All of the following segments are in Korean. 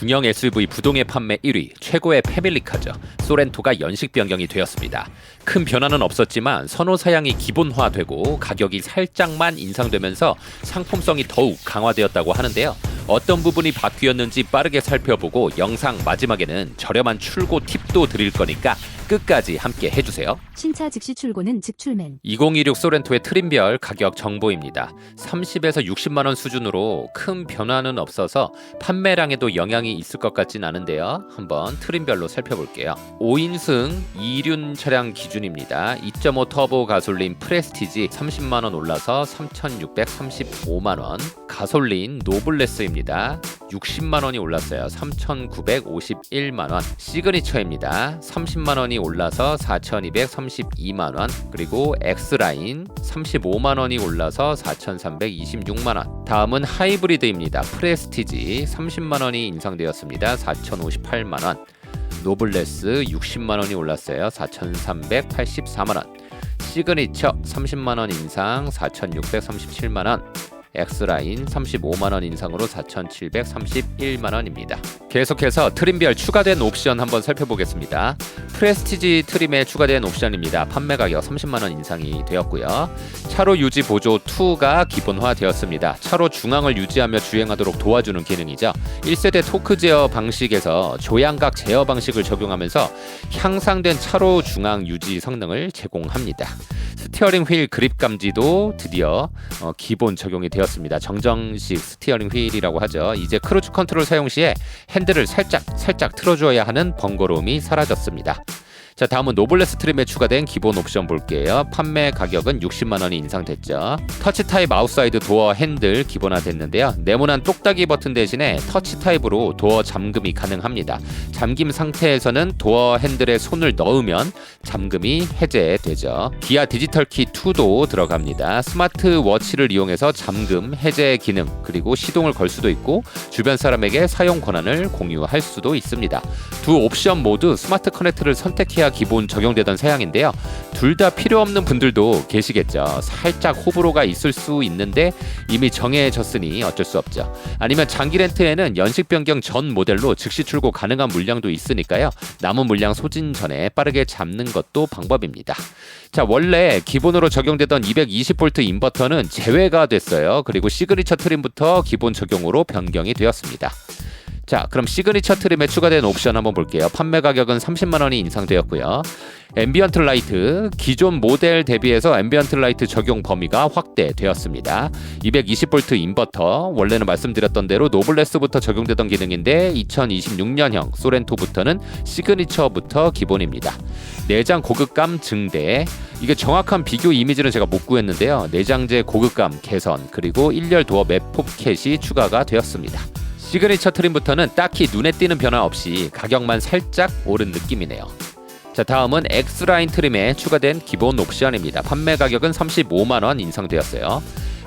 중형 SUV 부동의 판매 1위, 최고의 패밀리카죠. 소렌토가 연식 변경이 되었습니다. 큰 변화는 없었지만 선호 사양이 기본화되고 가격이 살짝만 인상되면서 상품성이 더욱 강화되었다고 하는데요. 어떤 부분이 바뀌었는지 빠르게 살펴보고 영상 마지막에는 저렴한 출고 팁도 드릴 거니까 끝까지 함께 해주세요. 신차 즉시 출고는 직출맨. 2026 소렌토의 트림별 가격 정보입니다. 30에서 60만 원 수준으로 큰 변화는 없어서 판매량에도 영향이 있을 것 같진 않은데요. 한번 트림별로 살펴볼게요. 5인승 2륜 차량 기준입니다. 2.5 터보 가솔린 프레스티지 30만 원 올라서 3,635만 원. 가솔린 노블레스입니다. 60만 원이 올랐어요. 3,951만 원. 시그니처입니다. 30만 원이 올라서 4,232만 원. 그리고 X라인 35만 원이 올라서 4,326만 원. 다음은 하이브리드입니다. 프레스티지 30만 원이 인상되었습니다. 4,058만 원. 노블레스 60만 원이 올랐어요. 4,384만 원. 시그니처 30만 원 인상 4,637만 원. X라인 35만 원 인상으로 4,731만 원입니다. 계속해서 트림별 추가된 옵션 한번 살펴보겠습니다. 프레스티지 트림에 추가된 옵션입니다. 판매 가격 30만 원 인상이 되었고요. 차로 유지 보조 2가 기본화 되었습니다. 차로 중앙을 유지하며 주행하도록 도와주는 기능이죠. 1세대 토크 제어 방식에서 조향각 제어 방식을 적용하면서 향상된 차로 중앙 유지 성능을 제공합니다. 스티어링 휠 그립 감지도 드디어 어, 기본 적용이 되었습니다. 정정식 스티어링 휠이라고 하죠. 이제 크루즈 컨트롤 사용 시에 핸들을 살짝 살짝 틀어줘야 하는 번거로움이 사라졌습니다. 자 다음은 노블레스 트림에 추가된 기본 옵션 볼게요. 판매 가격은 60만 원이 인상됐죠. 터치 타입 아웃사이드 도어 핸들 기본화 됐는데요. 네모난 똑딱이 버튼 대신에 터치 타입으로 도어 잠금이 가능합니다. 잠김 상태에서는 도어 핸들에 손을 넣으면 잠금이 해제되죠. 기아 디지털 키 2도 들어갑니다. 스마트 워치를 이용해서 잠금 해제 기능 그리고 시동을 걸 수도 있고 주변 사람에게 사용 권한을 공유할 수도 있습니다. 두 옵션 모두 스마트 커넥트를 선택해야 기본 적용되던 사양인데요. 둘 다 필요 없는 분들도 계시겠죠. 살짝 호불호가 있을 수 있는데 이미 정해졌으니 어쩔 수 없죠. 아니면 장기 렌트에는 연식 변경 전 모델로 즉시 출고 가능한 물량도 있으니까요. 남은 물량 소진 전에 빠르게 잡는 것도 방법입니다. 자, 원래 기본으로 적용되던 220V 인버터는 제외가 됐어요. 그리고 시그니처 트림부터 기본 적용으로 변경이 되었습니다. 자, 그럼 시그니처 트림에 추가된 옵션 한번 볼게요. 판매 가격은 30만 원이 인상되었고요. 앰비언트 라이트 기존 모델 대비해서 앰비언트 라이트 적용 범위가 확대되었습니다. 220V 인버터 원래는 말씀드렸던 대로 노블레스부터 적용되던 기능인데 2026년형 소렌토부터는 시그니처부터 기본입니다. 내장 고급감 증대 이게 정확한 비교 이미지는 제가 못 구했는데요. 내장재 고급감 개선 그리고 1열 도어 맵 포켓이 추가가 되었습니다. 시그니처 트림부터는 딱히 눈에 띄는 변화 없이 가격만 살짝 오른 느낌이네요. 자 다음은 X라인 트림에 추가된 기본 옵션입니다. 판매 가격은 35만 원 인상되었어요.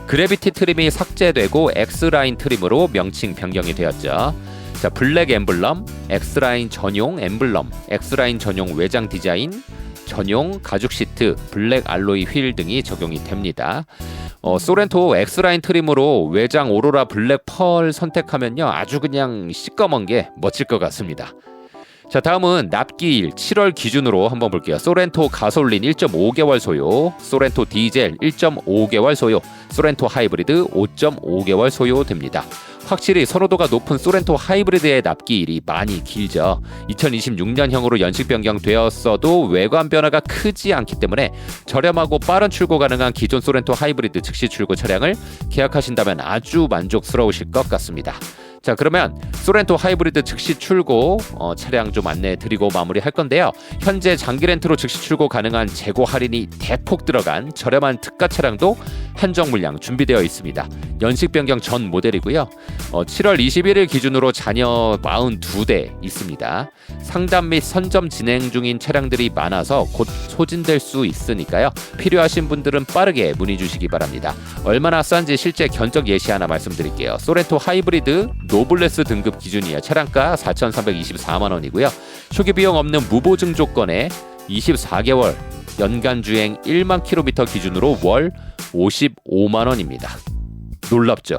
그래비티 트림이 삭제되고 X라인 트림으로 명칭 변경이 되었죠. 자 블랙 엠블럼, X라인 전용 엠블럼, X라인 전용 외장 디자인, 전용 가죽 시트, 블랙 알로이 휠 등이 적용이 됩니다. 어, 소렌토 X라인 트림으로 외장 오로라 블랙 펄 선택하면요 아주 그냥 시꺼먼 게 멋질 것 같습니다. 자 다음은 납기일 7월 기준으로 한번 볼게요. 소렌토 가솔린 1.5개월 소요, 소렌토 디젤 1.5개월 소요, 소렌토 하이브리드 5.5개월 소요됩니다. 확실히 선호도가 높은 소렌토 하이브리드의 납기일이 많이 길죠. 2026년형으로 연식 변경되었어도 외관 변화가 크지 않기 때문에 저렴하고 빠른 출고 가능한 기존 소렌토 하이브리드 즉시 출고 차량을 계약하신다면 아주 만족스러우실 것 같습니다. 자 그러면 소렌토 하이브리드 즉시 출고 어, 차량 좀 안내 드리고 마무리할 건데요. 현재 장기 렌트로 즉시 출고 가능한 재고 할인이 대폭 들어간 저렴한 특가 차량도 한정 물량 준비되어 있습니다. 연식 변경 전 모델이고요. 어, 7월 21일 기준으로 자녀 42대 있습니다. 상담 및 선점 진행 중인 차량들이 많아서 곧 소진될 수 있으니까요. 필요하신 분들은 빠르게 문의 주시기 바랍니다. 얼마나 싼지 실제 견적 예시 하나 말씀드릴게요. 소렌토 하이브리드 노블레스 등급 기준이에요. 차량가 4,324만 원이고요. 초기 비용 없는 무보증 조건에 24개월 연간 주행 1만 킬로미터 기준으로 월 55만 원입니다. 놀랍죠?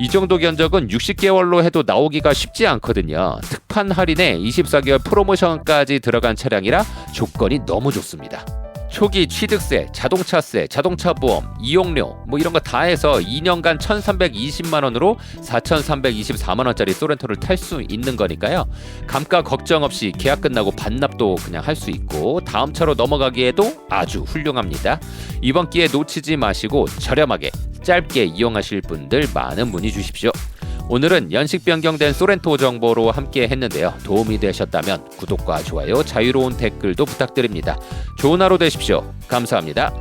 이 정도 견적은 60개월로 해도 나오기가 쉽지 않거든요. 특판 할인에 24개월 프로모션까지 들어간 차량이라 조건이 너무 좋습니다. 초기 취득세, 자동차세, 자동차 보험, 이용료 뭐 이런 거 다 해서 2년간 1,320만 원으로 4,324만 원짜리 소렌토를 탈 수 있는 거니까요. 감가 걱정 없이 계약 끝나고 반납도 그냥 할 수 있고 다음 차로 넘어가기에도 아주 훌륭합니다. 이번 기회 놓치지 마시고 저렴하게 짧게 이용하실 분들 많은 문의 주십시오. 오늘은 연식 변경된 소렌토 정보로 함께 했는데요. 도움이 되셨다면 구독과 좋아요, 자유로운 댓글도 부탁드립니다. 좋은 하루 되십시오. 감사합니다.